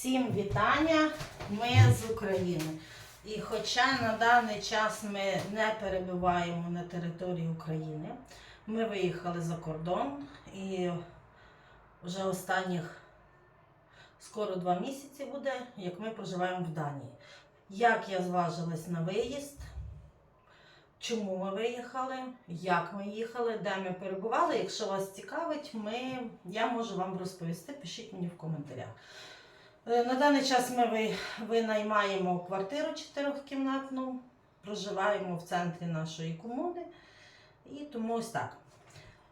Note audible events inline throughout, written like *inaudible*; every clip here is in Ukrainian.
Всім вітання! Ми з України. І хоча на даний час ми не перебуваємо на території України, ми виїхали за кордон і вже останніх скоро два місяці буде, як ми проживаємо в Данії. Як я зважилась на виїзд, чому ми виїхали, як ми їхали, де ми перебували. Якщо вас цікавить, ми, я можу вам розповісти. Пишіть мені в коментарях. Е, На даний час ми винаймаємо квартиру чотирьохкімнатну, проживаємо в центрі нашої комуни. І тому ось так.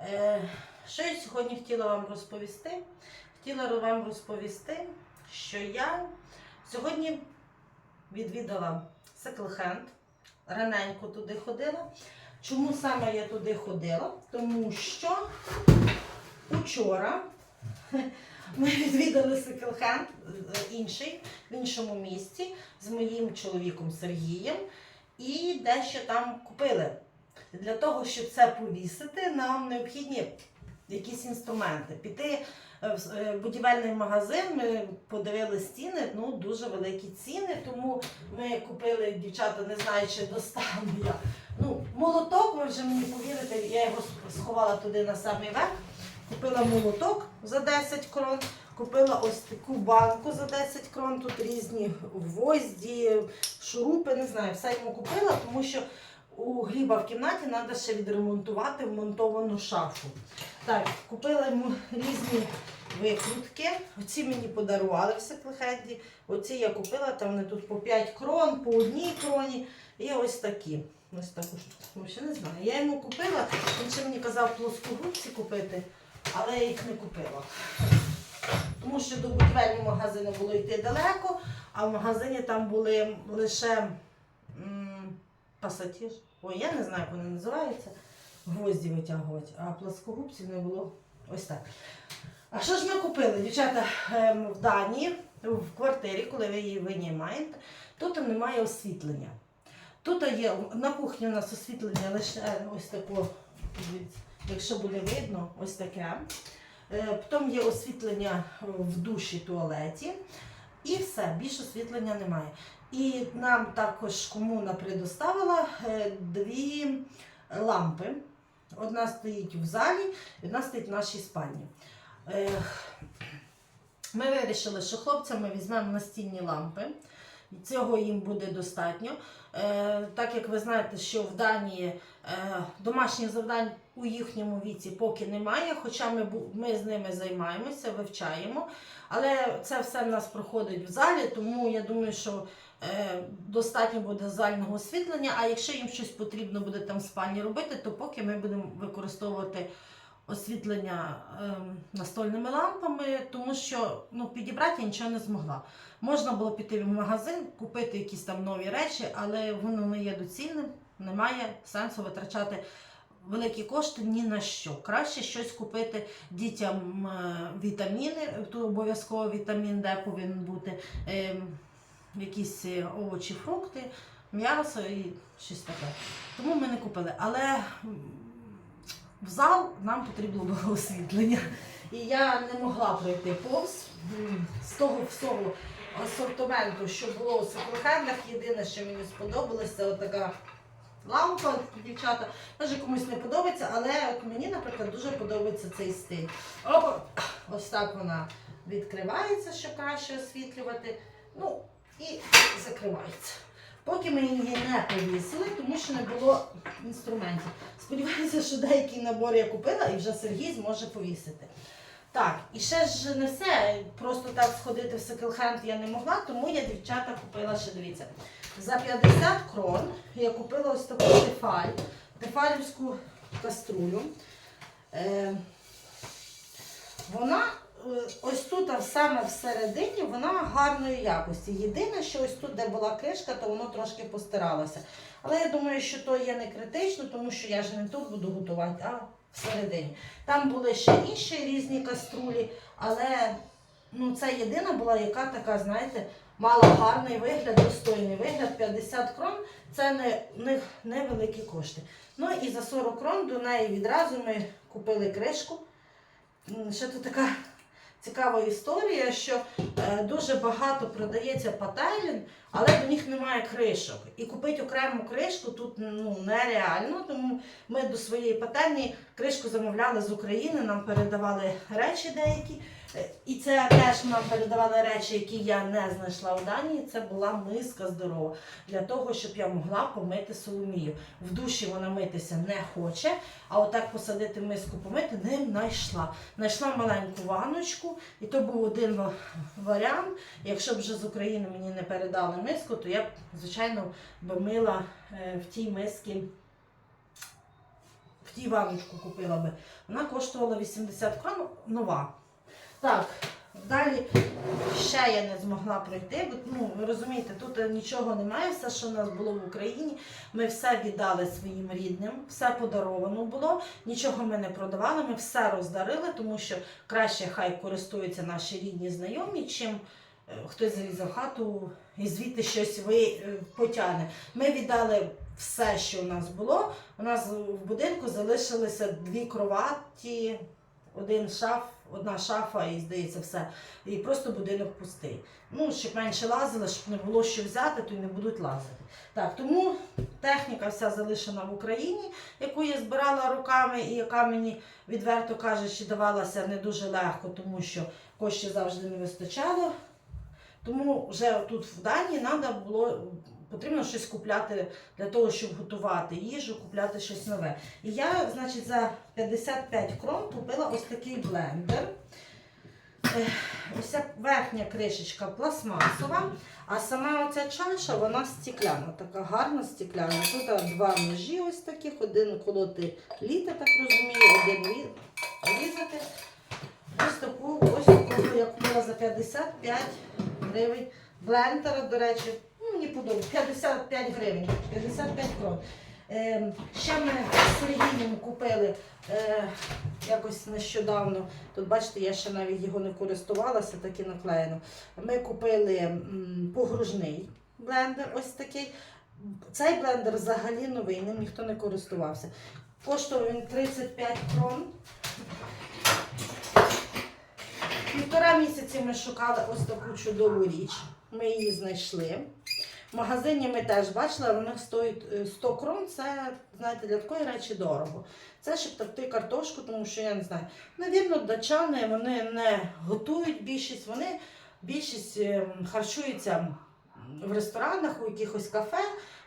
Е, Що я сьогодні хотіла вам розповісти? Хотіла вам розповісти, що я сьогодні відвідала секл-хенд, раненько туди ходила. Чому саме я туди ходила? Тому що учора ми відвідали секл-хенд е, інший в іншому місці з моїм чоловіком Сергієм і дещо там купили. Для того, щоб це повісити, нам необхідні якісь інструменти. Піти е, в е, будівельний магазин, ми подивили стіни, ну дуже великі ціни, тому ми купили дівчата, не знаю, чи достану я. Ну, молоток, ви вже мені повірите, я його сховала туди на самий верх. Купила молоток за 10 крон, купила ось таку банку за 10 крон. Тут різні гвозді, шурупи, не знаю, все йому купила, тому що у Гліба в кімнаті треба ще відремонтувати вмонтовану шафу. Так, купила йому різні викрутки. Оці мені подарували в секлхенді. Оці я купила, там вони тут по 5 крон, по одній кроні. І ось такі. Ось таку штуку. Ще не знаю. Я йому купила, він ще мені казав плоскогубці купити, але я їх не купила. Тому що до будівельного магазину було йти далеко, а в магазині там були лише пасатіж. Ой, я не знаю, як вони називаються. Гвозді витягувати, а плоскогубців не було ось так. А що ж ми купили, дівчата, ем, в Данії, в квартирі, коли ви її винімаєте, тут немає освітлення. Тут є на кухні у нас освітлення лише ось дивіться, якщо буде видно, ось таке. Е, Потім є освітлення в душі, туалеті. І все, більше освітлення немає. І нам також комуна предоставила е, дві лампи. Одна стоїть в залі, одна стоїть в нашій спальні. Е, Ми вирішили, що хлопцям ми візьмемо настінні лампи. Цього їм буде достатньо. Е, Так як ви знаєте, що в Данії е, домашніх завдань у їхньому віці поки немає, хоча ми, ми з ними займаємося, вивчаємо. Але це все в нас проходить в залі, тому я думаю, що е, достатньо буде зального освітлення. А якщо їм щось потрібно буде там в спальні робити, то поки ми будемо використовувати освітлення ем, настольними лампами, тому що ну, підібрати я нічого не змогла. Можна було піти в магазин, купити якісь там нові речі, але воно не є доцільним, немає сенсу витрачати великі кошти ні на що. Краще щось купити дітям е, вітаміни, тут обов'язково вітамін Д повинен бути, ем, якісь е, овочі, фрукти, м'ясо і щось таке. Тому ми не купили. Але в зал нам потрібно було *laughs* освітлення. І я не могла пройти повз з того всього асортименту, що було у секлохендах. Єдине, що мені сподобалося, це отака лампа, дівчата. Може комусь не подобається, але от мені, наприклад, дуже подобається цей стиль. Опа! Ось так вона відкривається, щоб краще освітлювати. Ну і закривається. Поки ми її не повісили, тому що не було інструментів. Сподіваюся, що деякий набор я купила і вже Сергій зможе повісити. Так, і ще ж не все. Просто так сходити в секонд-хенд я не могла, тому я дівчата купила ще дивіться. За 50 крон я купила ось таку тефаль, тефалівську каструлю. Е, вона ось тут а саме всередині вона гарної якості. Єдине, що ось тут, де була кришка, то воно трошки постиралося. Але я думаю, що то є не критично, тому що я ж не тут буду готувати, а всередині. Там були ще інші різні каструлі, але ну, це єдина була, яка така, знаєте, мала гарний вигляд, достойний вигляд. 50 крон це не, не, невеликі кошти. Ну і за 40 крон до неї відразу ми купили кришку. Ще тут така цікава історія, що е, дуже багато продається пательень, але до них немає кришок. І купити окрему кришку тут ну, нереально, тому ми до своєї пательні кришку замовляли з України, нам передавали речі деякі. І це теж нам передавали речі, які я не знайшла в Данії. Це була миска здорова для того, щоб я могла помити Соломію. В душі вона митися не хоче, а отак посадити миску помити не знайшла. Знайшла маленьку ванночку, і то був один варіант. Якщо б вже з України мені не передали миску, то я б, звичайно, би мила е, в тій мисці. В тій ванночку купила би. Вона коштувала 80 крон нова. Так, далі ще я не змогла пройти, ну, ви розумієте, тут нічого немає, все, що в нас було в Україні, ми все віддали своїм рідним, все подаровано було, нічого ми не продавали, ми все роздарили, тому що краще хай користуються наші рідні знайомі, чим е, хтось залізе в хату і звідти щось ви е, потягне. Ми віддали все, що у нас було. У нас в будинку залишилися дві кроваті, один шаф, одна шафа і здається все. І просто будинок пустий. Ну, щоб менше лазили, щоб не було що взяти, то й не будуть лазити. Так, тому техніка вся залишена в Україні, яку я збирала руками, і яка мені, відверто кажучи, давалася не дуже легко, тому що коштів завжди не вистачало. Тому вже тут в Данії треба було потрібно щось купляти для того, щоб готувати їжу, купляти щось нове. І я, значить, за 55 крон купила ось такий блендер. Ось верхня кришечка пластмасова, а сама оця чаша, вона стікляна, така гарна стікляна. Тут два ножі ось таких, один колоти літа, так розумію, один різати. Ось таку, ось таку я купила за 55 гривень. Блендера, до речі, мені подобається, 55 гривень, 55 крон. Е, ще ми з Сергієм купили е, якось нещодавно. Тут бачите, я ще навіть його не користувалася, так і наклеєно. Ми купили м, погружний блендер, ось такий. Цей блендер взагалі новий, ним ніхто не користувався. Коштував він 35 крон. Півтора місяці ми шукали ось таку чудову річ. Ми її знайшли. Магазині ми теж бачили, вони стоїть е, 100 крон. Це, знаєте, для такої речі дорого. Це щоб такти картошку, тому що я не знаю. Навірно, дачани вони не готують більшість, вони більшість е, харчуються в ресторанах, у якихось кафе,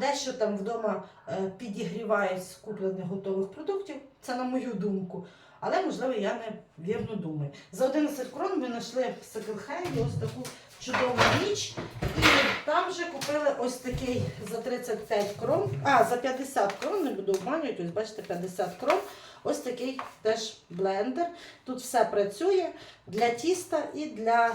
дещо там вдома е, підігрівають з куплених готових продуктів. Це на мою думку. Але, можливо, я не вірно думаю. За 11 крон ми знайшли в секонд-хенді ось таку чудову річ. І там вже купили ось такий за 35 крон. А, за 50 крон, не буду обманювати, ось бачите, 50 крон. Ось такий теж блендер. Тут все працює для тіста і для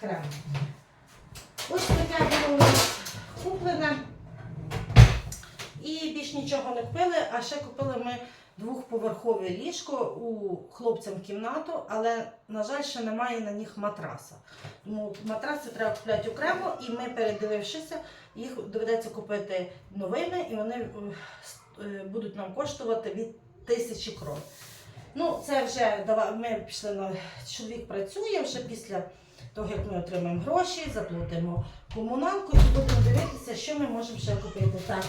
крему. Ось таке було куплене. І більш нічого не купили, а ще купили ми двохповерхове ліжко у хлопцям кімнату, але, на жаль, ще немає на них матраса. Тому матраси треба купляти окремо, і ми, передивившися, їх доведеться купити новими, і вони е, е, будуть нам коштувати від тисячі крон. Ну, це вже ми пішли на чоловік працює вже після того, як ми отримаємо гроші, заплатимо комуналку і будемо дивитися, що ми можемо ще купити. Так,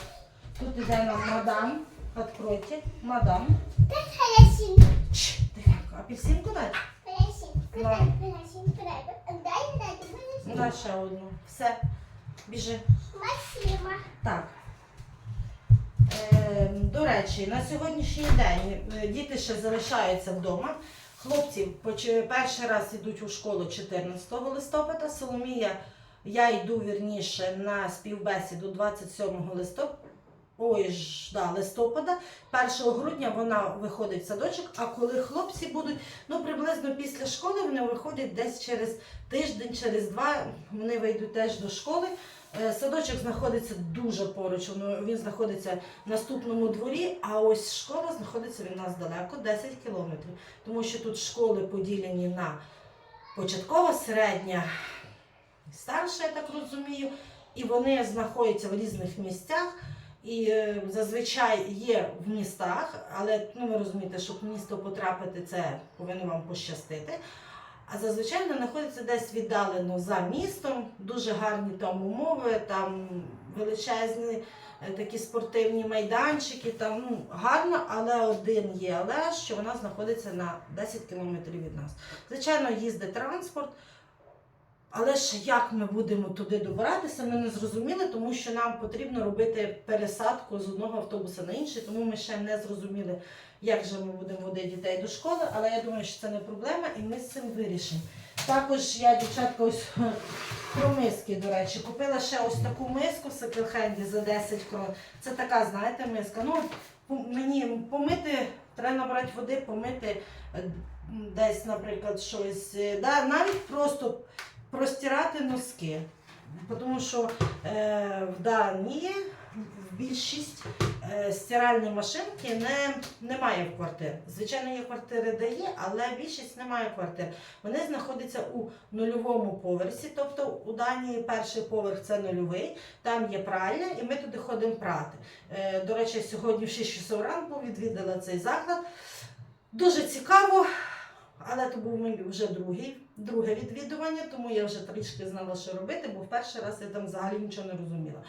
тут іде нам мадам. Откройте, мадам. Апельсин. Чш, тихенько, апельсинку дати? Дай, дай, дай. Дай ще одну. Все, біжи. Спасибо. Так. Е, до речі, на сьогоднішній день е, діти ще залишаються вдома. Хлопці перший раз йдуть у школу 14 листопада. Соломія, я йду вірніше на співбесіду 27 листопада. Ой, ж, да, листопада. 1 грудня вона виходить в садочок, а коли хлопці будуть, ну приблизно після школи вони виходять десь через тиждень, через два, вони вийдуть теж до школи. Е, Садочок знаходиться дуже поруч, він знаходиться в наступному дворі, а ось школа знаходиться від нас далеко, 10 кілометрів. Тому що тут школи поділені на початкова, середня, старша, я так розумію, і вони знаходяться в різних місцях. І е, зазвичай є в містах, але ну, ви розумієте, щоб в місто потрапити, це повинно вам пощастити. А зазвичай вони знаходяться десь віддалено за містом, дуже гарні там умови, там величезні е, такі спортивні майданчики. Там ну, гарно, але один є, але що вона знаходиться на 10 кілометрів від нас. Звичайно, їздить транспорт. Але ж як ми будемо туди добиратися, ми не зрозуміли, тому що нам потрібно робити пересадку з одного автобуса на інший, тому ми ще не зрозуміли, як же ми будемо водити дітей до школи, але я думаю, що це не проблема, і ми з цим вирішимо. Також я, дівчатка, ось про миски, до речі, купила ще ось таку миску в секонд-хенді за 10 крон. Це така, знаєте, миска. Ну, мені помити, треба набрати води, помити е, десь, наприклад, щось. е, Да, навіть просто простирати носки. Тому що е, в Данії більшість е, стиральні машинки не, немає в квартир. Звичайно, є квартири, де є, але більшість немає квартир. Вони знаходяться у нульовому поверсі, тобто у Данії перший поверх це нульовий, там є пральня, і ми туди ходимо прати. Е, до речі, сьогодні в 6 часов ранку відвідала цей заклад. Дуже цікаво, але то був вже другий, друге відвідування, тому я вже трішки знала, що робити, бо в перший раз я там взагалі нічого не розуміла.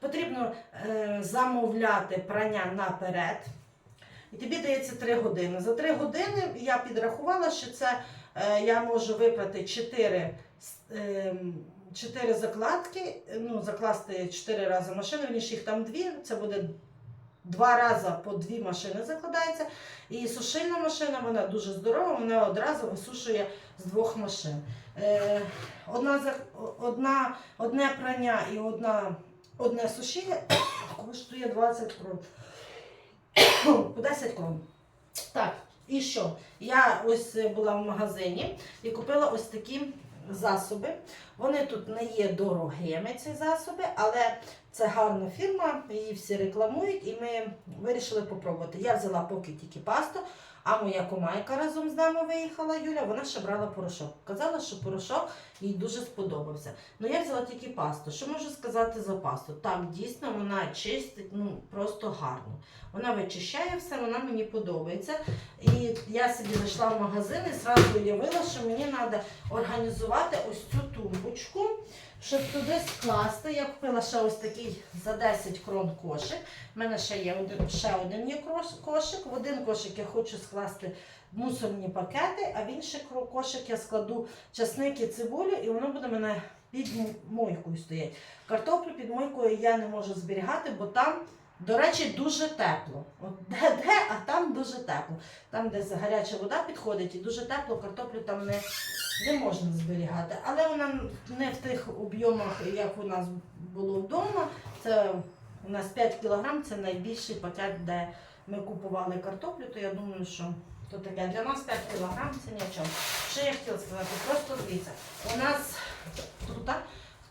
Потрібно е, замовляти прання наперед. І тобі дається 3 години. За 3 години я підрахувала, що це е, я можу випрати 4, 4 закладки, ну, закласти 4 рази машину, верніше їх там дві, це буде два рази по дві машини закладається. І сушильна машина, вона дуже здорова, вона одразу висушує з двох машин. Е, одна, одна, одне прання і одна, одне сушіння *coughs* коштує 20 крон. *coughs* По 10 крон. Так, і що? Я ось е, була в магазині і купила ось такі засоби. Вони тут не є дорогими, ці засоби, але це гарна фірма, її всі рекламують, і ми вирішили попробувати. Я взяла поки тільки пасту, а моя комайка разом з нами виїхала Юля, вона ще брала порошок. Казала, що порошок їй дуже сподобався. Ну я взяла тільки пасту. Що можу сказати за пасту? Так, дійсно вона чистить ну просто гарно. Вона вичищає все, вона мені подобається. І я собі зайшла в магазин і зразу уявила, що мені треба організувати ось цю тумбочку, щоб туди скласти. Я купила ще ось такий за 10 крон кошик. У мене ще є один, ще один є кошик. В один кошик я хочу скласти мусорні пакети, а в інший кошик я складу часник цибулю, і воно буде мене під мойкою стоять. Картоплю під мойкою я не можу зберігати, бо там, до речі, дуже тепло. От де, де, а там дуже тепло. Там, де гаряча вода підходить, і дуже тепло, картоплю там не, не можна зберігати. Але вона не в тих об'ємах, як у нас було вдома. Це у нас 5 кг, це найбільший пакет, де ми купували картоплю, то я думаю, що то таке. Для нас 5 кг це нічого. Що я хотіла сказати? Просто дивіться, у нас тут,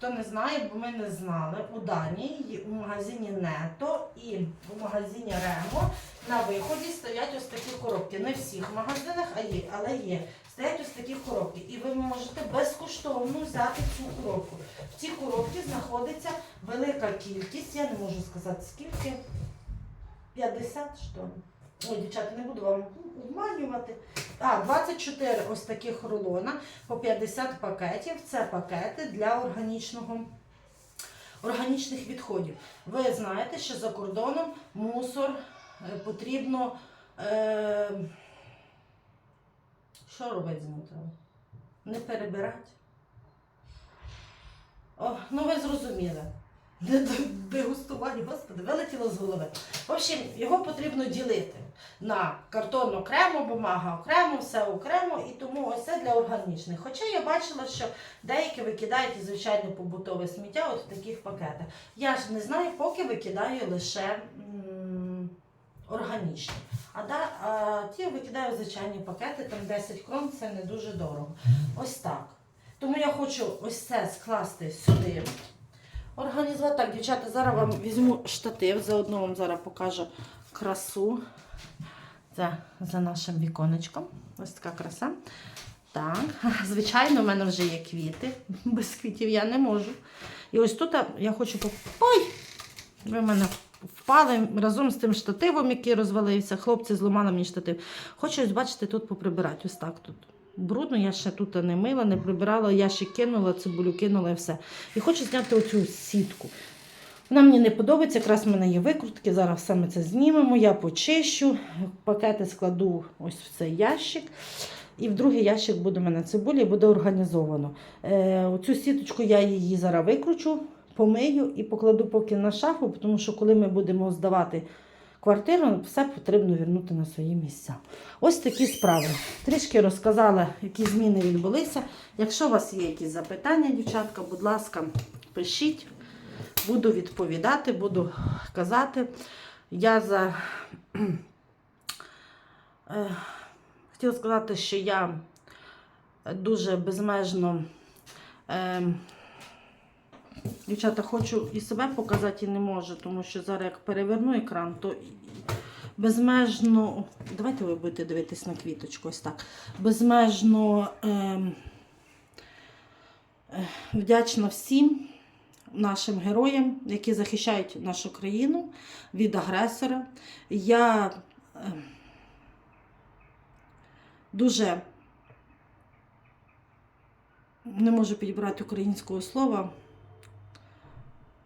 хто не знає, бо ми не знали, у Данії у магазині Нето і у магазині Ремо на виході стоять ось такі коробки. Не в всіх магазинах, а є, але є. Стоять ось такі коробки. І ви можете безкоштовно взяти цю коробку. В цій коробці знаходиться велика кількість, я не можу сказати скільки. 50 що ли. Ой, дівчата, не буду вам обманювати. А, 24 ось таких рулона по 50 пакетів. Це пакети для органічного, органічних відходів. Ви знаєте, що за кордоном мусор е, потрібно. Е, що робити з треба? Не перебирати. О, ну ви зрозуміли. *laughs* Не д- дегустувати, господи, вилетіло з голови. В общем, його потрібно ділити на картон окремо, бумага окремо, все окремо, і тому ось це для органічних. Хоча я бачила, що деякі викидають і звичайно побутове сміття от в таких пакетах. Я ж не знаю, поки викидаю лише органічні. А, да, а ті викидаю звичайні пакети, там 10 крон, це не дуже дорого. Ось так. Тому я хочу ось це скласти сюди. Організувати так, дівчата, зараз вам візьму штатив, заодно вам зараз покажу красу. Це за нашим віконечком. Ось така краса. Так, *laughs* звичайно, в мене вже є квіти. Без квітів я не можу. І ось тут я хочу поп... Ой! Ви в мене впали разом з тим штативом, який розвалився. Хлопці зламали мені штатив. Хочу ось бачите, тут поприбирати. Ось так тут. брудно, я ще тут не мила, не прибирала, я ще кинула, цибулю кинула і все. І хочу зняти оцю сітку. Вона мені не подобається, якраз в мене є викрутки. Зараз все ми це знімемо. Я почищу, пакети складу ось в цей ящик. І в другий ящик буде в мене цибуля і буде організовано. Е, оцю сіточку я її зараз викручу, помию і покладу поки на шафу, тому що коли ми будемо здавати квартиру, все потрібно вернути на свої місця. Ось такі справи. Трішки розказала, які зміни відбулися. Якщо у вас є якісь запитання, дівчатка, будь ласка, пишіть. Буду відповідати, буду казати. Я за е, хотіла сказати, що я дуже безмежно. Е, дівчата, хочу і себе показати і не можу, тому що зараз як переверну екран, то безмежно. Давайте ви будете дивитись на квіточку, ось так. Безмежно е, е, вдячна всім нашим героям, які захищають нашу країну від агресора. Я е, дуже не можу підібрати українського слова.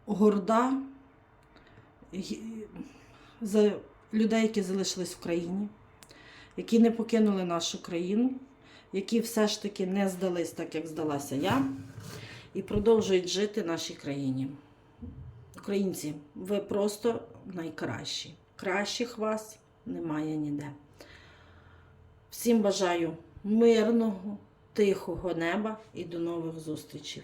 Горда за людей, які залишились в країні, які не покинули нашу країну, які все ж таки не здались так, як здалася я і продовжують жити в нашій країні. Українці, ви просто найкращі. Кращих вас немає ніде. Всім бажаю мирного, тихого неба і до нових зустрічей.